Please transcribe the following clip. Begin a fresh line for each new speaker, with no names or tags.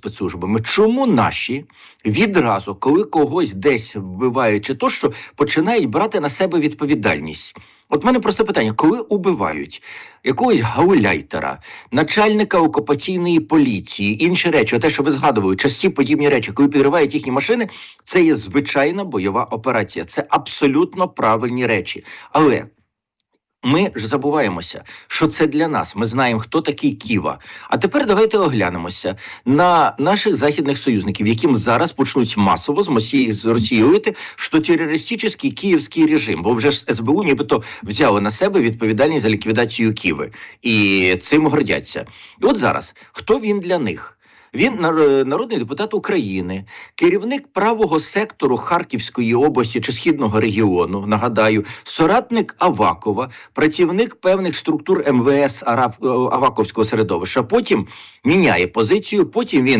спецслужбами. Чому наші відразу, коли когось десь вбивають чи то, що починають брати на себе відповідальність? От мене просто питання: коли убивають якогось гауляйтера, начальника окупаційної поліції, інші речі, те, що ви згадували, часті подібні речі, коли підривають їхні машини, це є звичайна бойова операція. Це абсолютно правильні речі. Але ми ж забуваємося, що це для нас. Ми знаємо, хто такий Ківа. А тепер давайте оглянемося на наших західних союзників, яким зараз почнуть масово з Мосії з Росії говорити, що терористичний київський режим, бо вже ж СБУ нібито взяли на себе відповідальність за ліквідацію Києви і цим гордяться. І от зараз хто він для них? Він нар- народний депутат України, керівник правого сектору Харківської області чи східного регіону. Нагадаю, соратник Авакова, працівник певних структур МВС е, Аваковського середовища. Потім міняє позицію. Потім він